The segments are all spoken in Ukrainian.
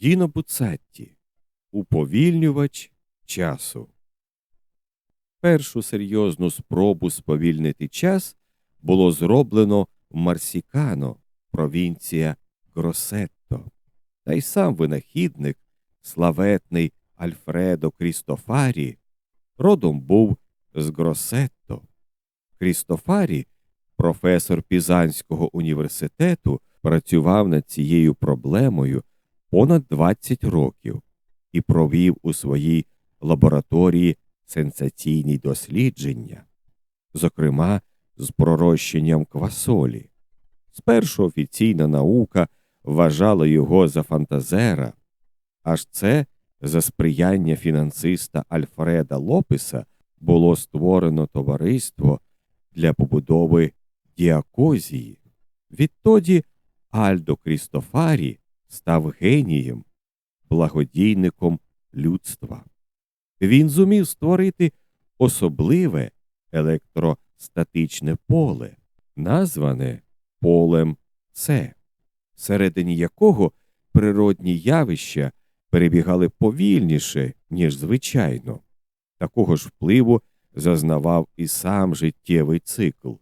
Діно Буцатті Уповільнювач часу. Першу серйозну спробу сповільнити час було зроблено в Марсікано, провінція Гросетто. Та й сам винахідник, славетний Альфредо Крістофарі, родом був з Гросетто. Крістофарі, професор Пізанського університету, працював над цією проблемою понад 20 років і провів у своїй лабораторії сенсаційні дослідження, зокрема з пророщенням квасолі. Спершу офіційна наука вважала його за фантазера, аж це за сприяння фінансиста Альфреда Лопеса було створено товариство для побудови діакозії. Відтоді Альдо Крістофарі став генієм, благодійником людства. Він зумів створити особливе електростатичне поле, назване полем С, всередині якого природні явища перебігали повільніше, ніж звичайно. Такого ж впливу зазнавав і сам життєвий цикл.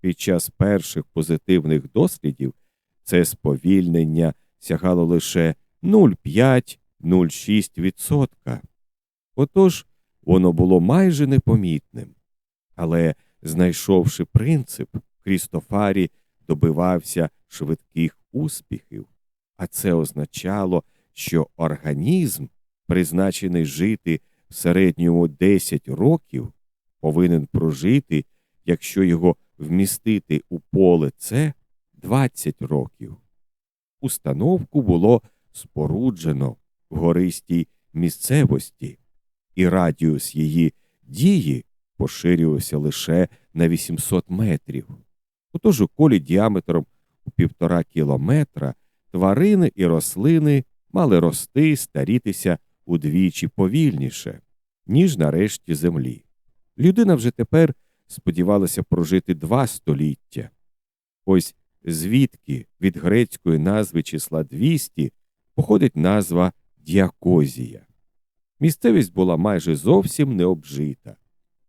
Під час перших позитивних дослідів це сповільнення сягало лише 0,5-0,6%. Отож, воно було майже непомітним. Але, знайшовши принцип, Крістофарі добивався швидких успіхів, а це означало, що організм, призначений жити в середньому 10 років, повинен прожити, якщо його вмістити у поле С 20 років. Установку було споруджено в гористій місцевості, і радіус її дії поширювався лише на 800 метрів. Отож у колі діаметром у півтора кілометра тварини і рослини мали рости старітися удвічі повільніше, ніж на решті землі. Людина вже тепер сподівалася прожити два століття. Ось звідки від грецької назви числа 200 походить назва Діакозія. Місцевість була майже зовсім не обжита.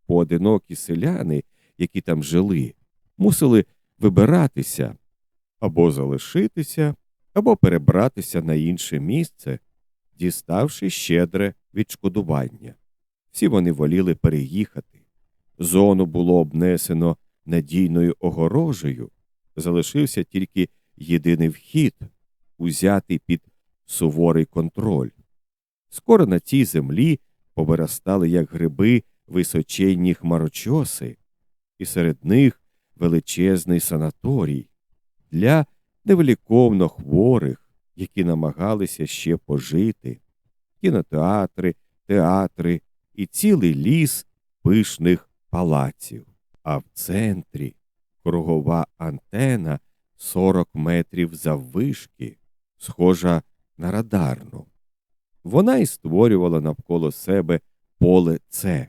Поодинокі селяни, які там жили, мусили вибиратися або залишитися, або перебратися на інше місце, діставши щедре відшкодування. Всі вони воліли переїхати. Зону було обнесено надійною огорожею, залишився тільки єдиний вхід, узятий під суворий контроль. Скоро на цій землі повиростали, як гриби, височенні хмарочоси, і серед них величезний санаторій для невеликовно хворих, які намагалися ще пожити, кінотеатри, театри і цілий ліс пишних палаців, а в центрі кругова антена 40 метрів заввишки, схожа на радарну. Вона і створювала навколо себе поле С.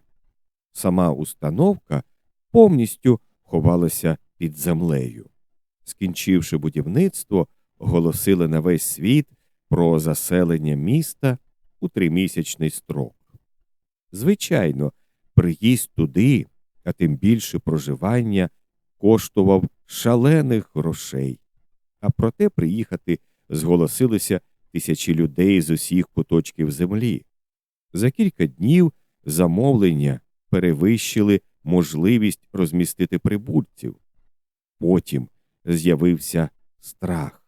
Сама установка повністю ховалася під землею. Скінчивши будівництво, оголосили на весь світ про заселення міста у тримісячний строк. Звичайно, приїзд туди, а тим більше проживання, коштував шалених грошей. А проте приїхати зголосилися тисячі людей з усіх куточків землі. За кілька днів замовлення перевищили можливість розмістити прибульців. Потім з'явився страх.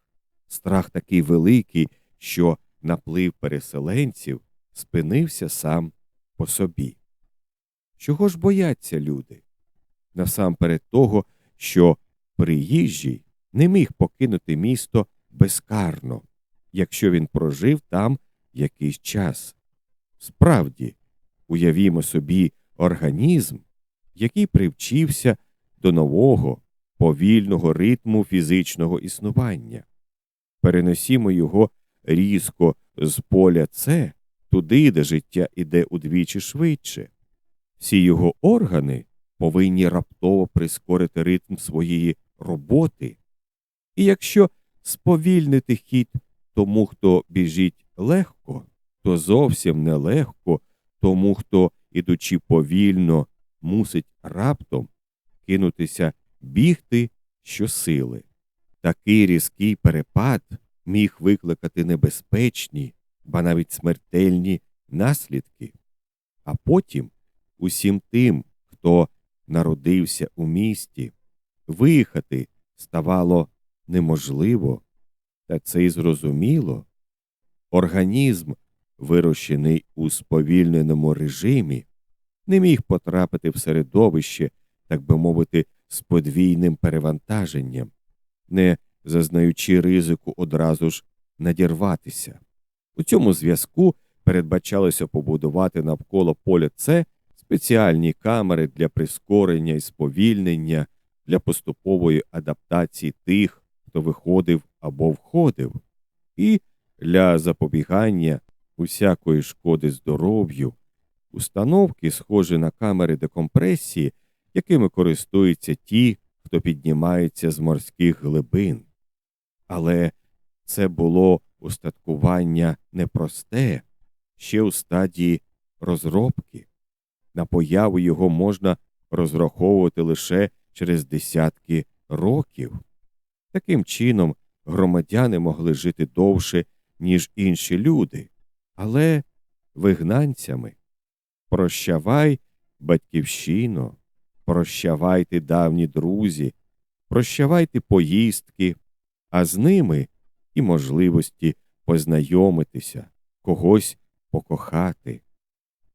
Страх такий великий, що наплив переселенців спинився сам по собі. Чого ж бояться люди? Насамперед того, що приїжджий не міг покинути місто безкарно, якщо він прожив там якийсь час. Справді, уявімо собі організм, який привчився до нового, повільного ритму фізичного існування. Переносімо його різко з поля С туди, де життя іде удвічі швидше. Всі його органи повинні раптово прискорити ритм своєї роботи. І якщо сповільнити хід тому, хто біжить легко, то зовсім нелегко тому, хто, ідучи повільно, мусить раптом кинутися бігти щосили. Такий різкий перепад міг викликати небезпечні, ба навіть смертельні наслідки. А потім усім тим, хто народився у місті, виїхати ставало неможливо, та це й зрозуміло. Організм, вирощений у сповільненому режимі, не міг потрапити в середовище, так би мовити, з подвійним перевантаженням, не зазнаючи ризику одразу ж надірватися. У цьому зв'язку передбачалося побудувати навколо поля С спеціальні камери для прискорення і сповільнення для поступової адаптації тих, хто виходив або входив, і для запобігання усякої шкоди здоров'ю, установки, схожі на камери декомпресії, якими користуються ті, хто піднімається з морських глибин. Але це було устаткування непросте, ще у стадії розробки. На появу його можна розраховувати лише через десятки років. Таким чином, громадяни могли жити довше, ніж інші люди, але вигнанцями. Прощавай, батьківщино, прощавайте давні друзі, прощавайте поїздки, а з ними і можливості познайомитися, когось покохати.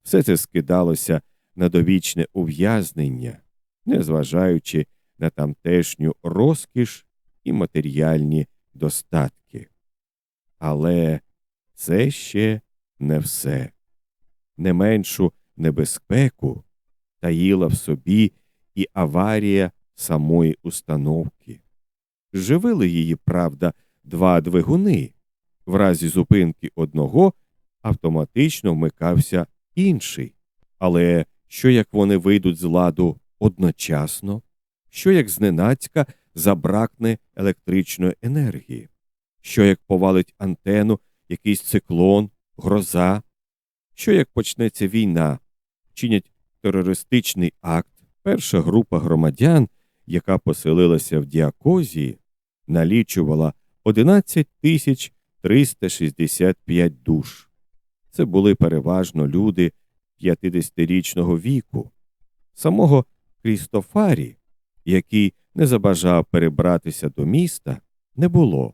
Все це скидалося на довічне ув'язнення, незважаючи на тамтешню розкіш і матеріальні достатки. Але це ще не все. Не меншу небезпеку таїла в собі і аварія самої установки. Живили її, правда, два двигуни. В разі зупинки одного автоматично вмикався інший. Але що як вони вийдуть з ладу одночасно, що як зненацька забракне електричної енергії, що як повалить антенну якийсь циклон, гроза, що як почнеться війна, чинять терористичний акт, перша група громадян, яка поселилася в діакозії, налічувала 11 тисяч 365 душ. Це були переважно люди 50-річного віку, самого Крістофарі, який не забажав перебратися до міста, не було.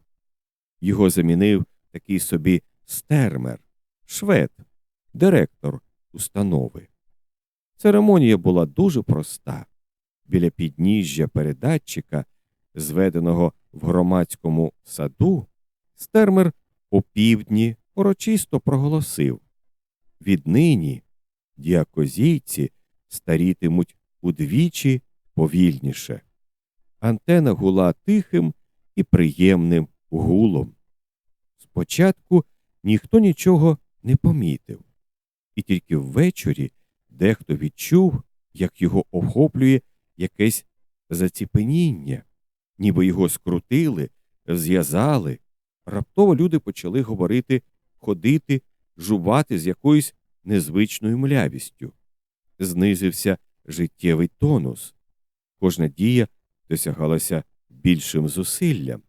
Його замінив такий собі стермер, швед, директор установи. Церемонія була дуже проста. Біля підніжжя передатчика, зведеного в громадському саду, стермер опівдні урочисто проголосив Віднині діакозійці старітимуть удвічі повільніше. Антена гула тихим і приємним гулом. Спочатку ніхто нічого не помітив, і тільки ввечері дехто відчув, як його охоплює якесь заціпеніння, ніби його скрутили, зв'язали. Раптово люди почали говорити, ходити, жувати з якоюсь незвичною млявістю. Знизився життєвий тонус. Кожна дія досягалася більшим зусиллям.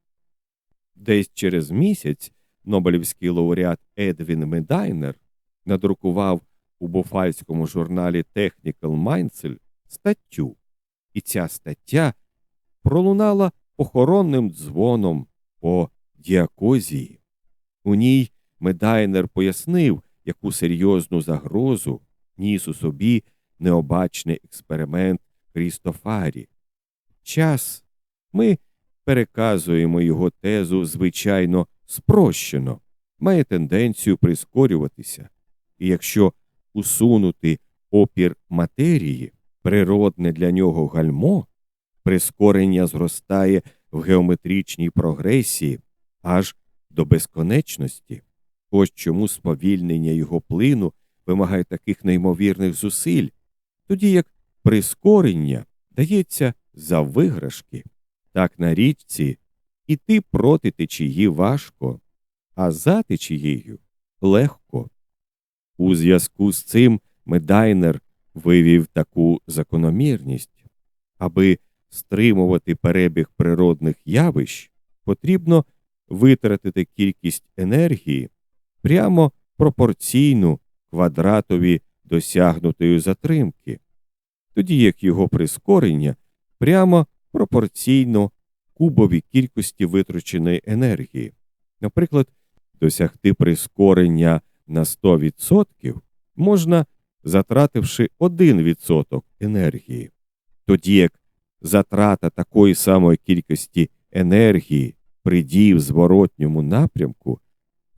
Десь через місяць Нобелівський лауреат Едвін Медайнер надрукував у буфальському журналі Technical Mindcell статтю, і ця стаття пролунала похоронним дзвоном по діакозії. У ній Медайнер пояснив, яку серйозну загрозу ніс у собі необачний експеримент Крістофарі. Час ми переказуємо його тезу, звичайно, спрощено, має тенденцію прискорюватися, і якщо усунути опір матерії, природне для нього гальмо, прискорення зростає в геометричній прогресії аж до безконечності. Ось чому сповільнення його плину вимагає таких неймовірних зусиль, тоді як прискорення дається за виграшки. Так на річці іти проти течії важко, а за течією легко. У зв'язку з цим Медайнер вивів таку закономірність, аби стримувати перебіг природних явищ, потрібно витратити кількість енергії прямо пропорційну квадратові досягнутої затримки, тоді як його прискорення прямо пропорційно кубовій кількості витраченої енергії. Наприклад, досягти прискорення на 100% можна, затративши 1% енергії, тоді як затрата такої самої кількості енергії при дії в зворотньому напрямку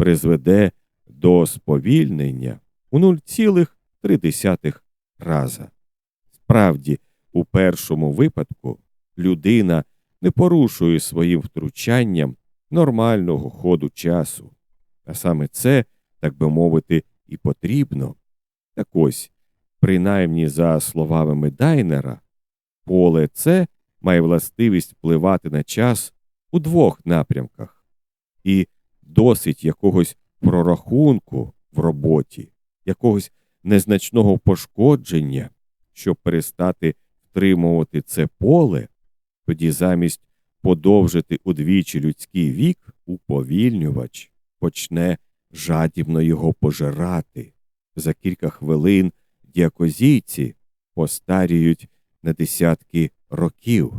призведе до сповільнення у 0,3 раза. Справді, у першому випадку людина не порушує своїм втручанням нормального ходу часу, а саме це, так би мовити, і потрібно. Так ось, принаймні за словами Дайнера, поле це має властивість впливати на час у двох напрямках, і досить якогось прорахунку в роботі, якогось незначного пошкодження, щоб перестати втримувати це поле, тоді замість подовжити удвічі людський вік, уповільнювач почне жадібно його пожирати. За кілька хвилин діакозійці постаріють на десятки років.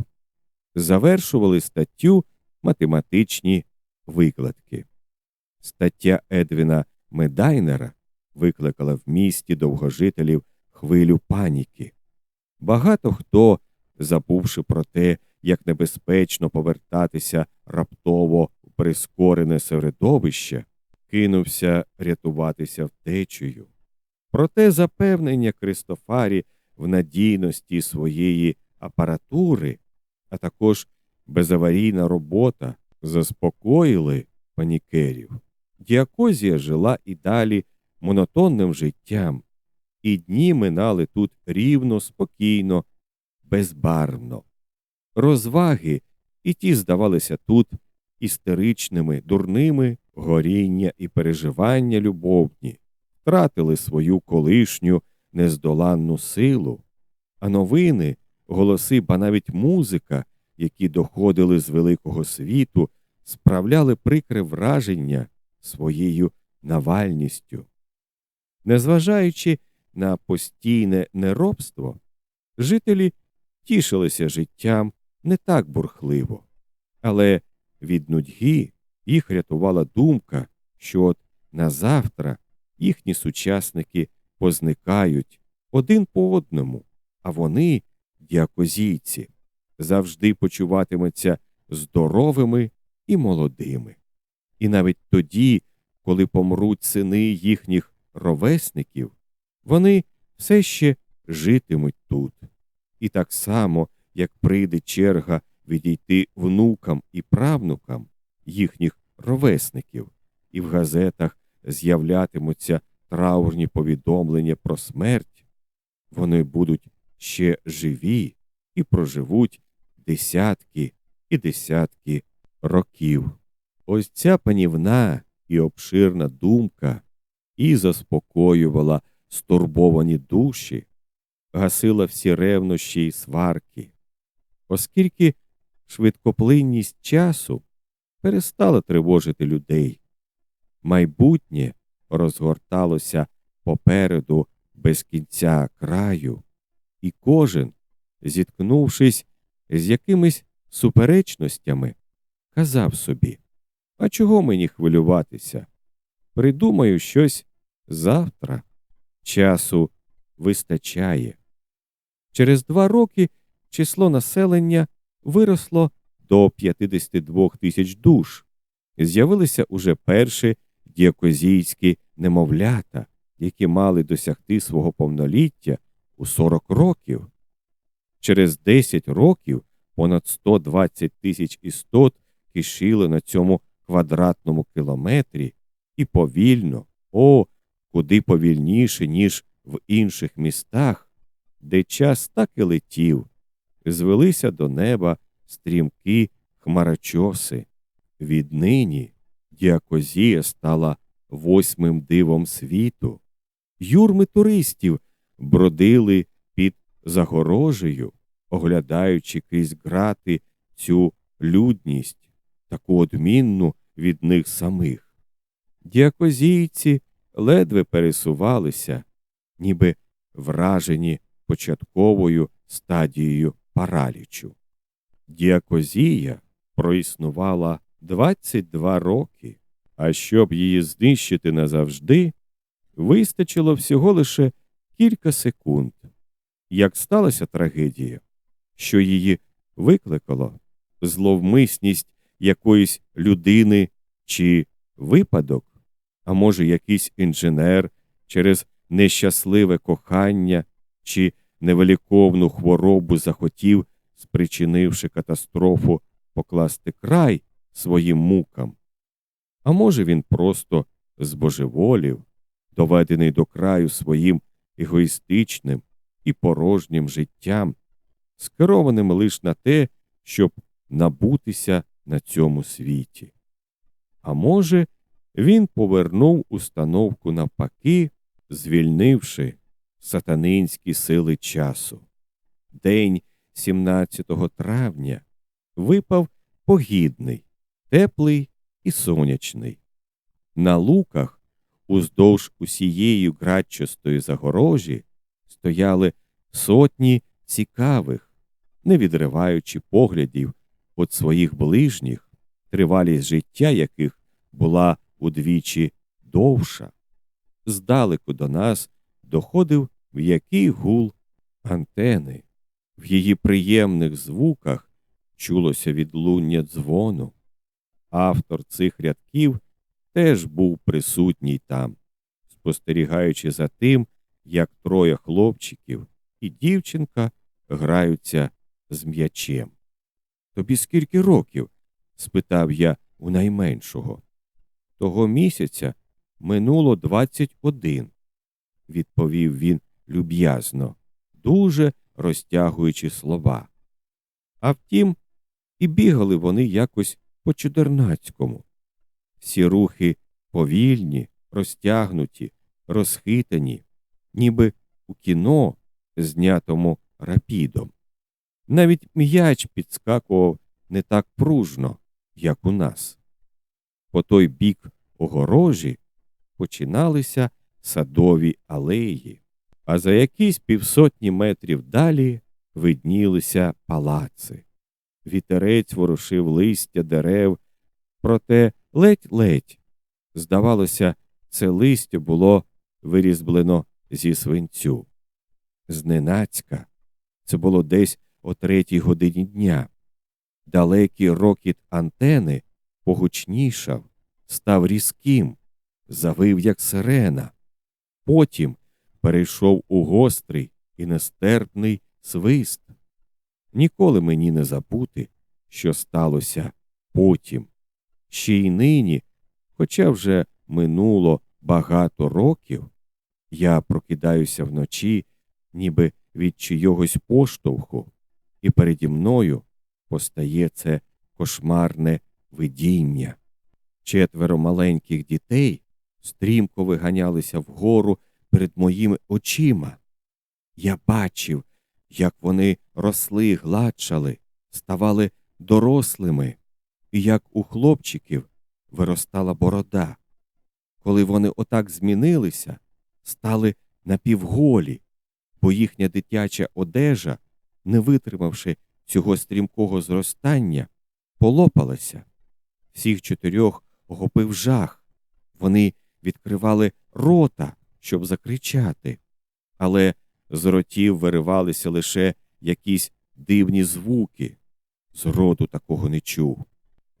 Завершували статтю математичні викладки. Стаття Едвіна Медайнера викликала в місті довгожителів хвилю паніки. Багато хто, забувши про те, як небезпечно повертатися раптово в прискорене середовище, кинувся рятуватися втечею. Проте запевнення Кристофарі в надійності своєї апаратури, а також безаварійна робота заспокоїли панікерів. Діакозія жила і далі монотонним життям, і дні минали тут рівно, спокійно, безбарвно. Розваги і ті здавалися тут істеричними, дурними горіння і переживання любовні, втратили свою колишню нездоланну силу, а новини, голоси, ба навіть музика, які доходили з великого світу, справляли прикре враження своєю навальністю. Незважаючи на постійне неробство, жителі тішилися життям не так бурхливо, але від нудьги їх рятувала думка, що от на завтра їхні сучасники позникають один по одному, а вони, діакозійці, завжди почуватимуться здоровими і молодими. І навіть тоді, коли помруть сини їхніх ровесників, вони все ще житимуть тут. І так само, як прийде черга відійти внукам і правнукам їхніх ровесників, і в газетах з'являтимуться траурні повідомлення про смерть, вони будуть ще живі і проживуть десятки і десятки років. Ось ця панівна і обширна думка і заспокоювала стурбовані душі, гасила всі ревнощі й сварки, оскільки швидкоплинність часу перестала тривожити людей. Майбутнє розгорталося попереду без кінця краю, і кожен, зіткнувшись з якимись суперечностями, казав собі А чого мені хвилюватися? Придумаю щось завтра. Часу вистачає. Через два роки число населення виросло до 52 тисяч душ. З'явилися уже перші діакозійські немовлята, які мали досягти свого повноліття у 40 років. Через 10 років понад 120 тисяч істот кишіли на цьому квадратному кілометрі і повільно, о, куди повільніше, ниж в інших містах, де час так і летів, звелися до неба стрімкі хмарочоси. Віднині діакозія стала восьмим дивом світу. Юрми туристів бродили під загорожею, оглядаючи крізь грати цю людність, таку одмінну від них самих. Діакозійці ледве пересувалися, ніби вражені початковою стадією паралічу. Діакозія проіснувала 22 роки, а щоб її знищити назавжди, вистачило всього лише кілька секунд. Як сталася трагедія, що її викликало зловмисність якоїсь людини чи випадок, а може, якийсь інженер через нещасливе кохання чи невеликовну хворобу захотів, спричинивши катастрофу, покласти край своїм мукам. А може, він просто збожеволів, доведений до краю своїм егоїстичним і порожнім життям, скерованим лише на те, щоб набутися на цьому світі. А може, він повернув установку навпаки, звільнивши сатанинські сили часу. День 17 травня випав погідний, теплий і сонячний. На луках, уздовж усієї градчастої загорожі, стояли сотні цікавих, не відриваючи поглядів від своїх ближніх, тривалість життя яких була удвічі довша. Здалеку до нас доходив м'який гул антени. В її приємних звуках чулося відлуння дзвону. Автор цих рядків теж був присутній там, спостерігаючи за тим, як троє хлопчиків і дівчинка граються з м'ячем. Тобі скільки років? спитав я у найменшого. Того місяця минуло двадцять один, відповів він люб'язно, дуже розтягуючи слова. А втім, і бігали вони якось по чудернацькому. Всі рухи повільні, розтягнуті, розхитані, ніби у кіно, знятому рапідом. Навіть м'яч підскакував не так пружно, як у нас. По той бік огорожі починалися садові алеї, а за якісь півсотні метрів далі виднілися палаци. Вітерець ворушив листя дерев, проте ледь-ледь. Здавалося, це листя було вирізблено зі свинцю. Зненацька це було десь о третій годині дня. Далекий рокіт антени погучнішав, став різким, завив, як сирена. Потім перейшов у гострий і нестерпний свист. Ніколи мені не забути, що сталося потім. Ще й нині, хоча вже минуло багато років, я прокидаюся вночі, ніби від чийогось поштовху, і переді мною постає це кошмарне видіння. Четверо маленьких дітей стрімко виганялися вгору перед моїми очима. Я бачив, як вони росли, гладшали, ставали дорослими, і як у хлопчиків виростала борода. Коли вони отак змінилися, стали напівголі, бо їхня дитяча одежа, не витримавши цього стрімкого зростання, полопалася. Всіх чотирьох охопив жах. Вони відкривали рота, щоб закричати, але з ротів виривалися лише якісь дивні звуки. Зроду такого не чув.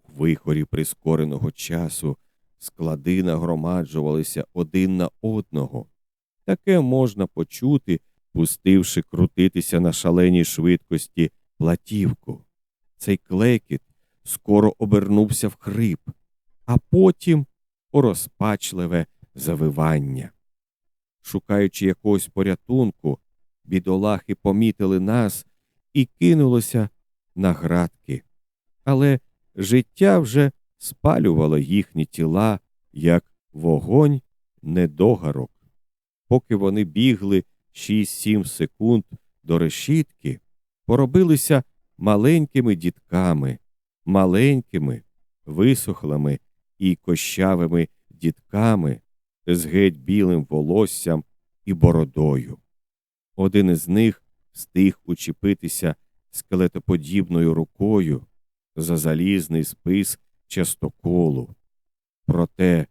В вихорі прискореного часу склади нагромаджувалися один на одного. Таке можна почути, пустивши крутитися на шаленій швидкості платівку. Цей клекіт скоро обернувся в хрип, а потім у розпачливе завивання. Шукаючи якогось порятунку, бідолахи помітили нас і кинулося на градки. Але життя вже спалювало їхні тіла, як вогонь недогарок. Поки вони бігли 6-7 секунд до решітки, поробилися маленькими дітками, маленькими, висохлими і кощавими дітками з геть білим волоссям і бородою. Один із них встиг учепитися скелетоподібною рукою за залізний спис частоколу. Проте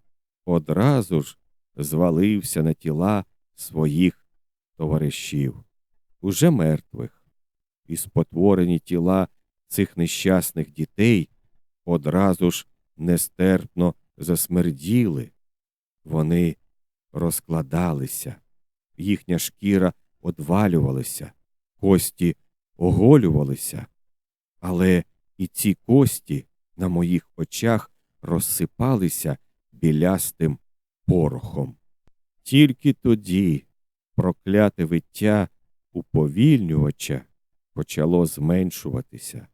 одразу ж звалився на тіла своїх товаришів, уже мертвих, і спотворені тіла цих нещасних дітей одразу ж нестерпно засмерділи. Вони розкладалися, їхня шкіра одвалювалася, кості оголювалися, але і ці кості на моїх очах розсипалися білястим порохом. Тільки тоді прокляте виття уповільнювача почало зменшуватися,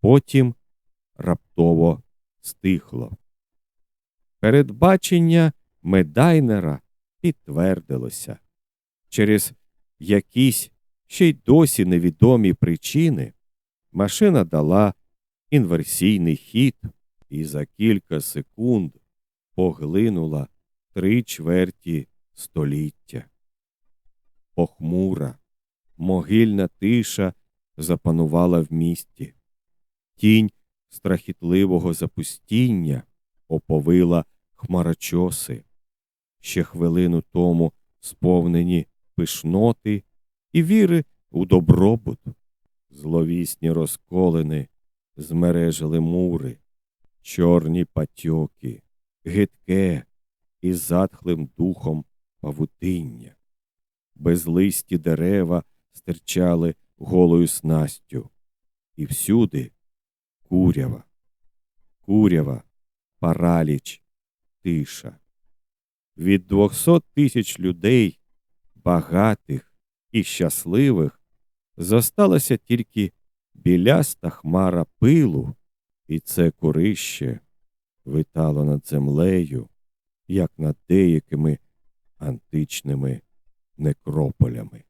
потім раптово стихло. Передбачення медайнера підтвердилося. Через якісь ще й досі невідомі причини машина дала інверсійний хід і за кілька секунд поглинула три чверті століття. Похмура, могильна тиша запанувала в місті. Тінь страхітливого запустіння оповила хмарочоси, ще хвилину тому сповнені пишноти і віри у добробут. Зловісні розколини змережили мури, чорні патьоки, гидке і затхлим духом павутиння. Безлисті дерева стирчали голою снастю, і всюди курява, курява, параліч, тиша. Від двохсот тисяч людей, багатих і щасливих, зосталася тільки біляста хмара пилу, і це корище витало над землею, як над деякими античними некрополями.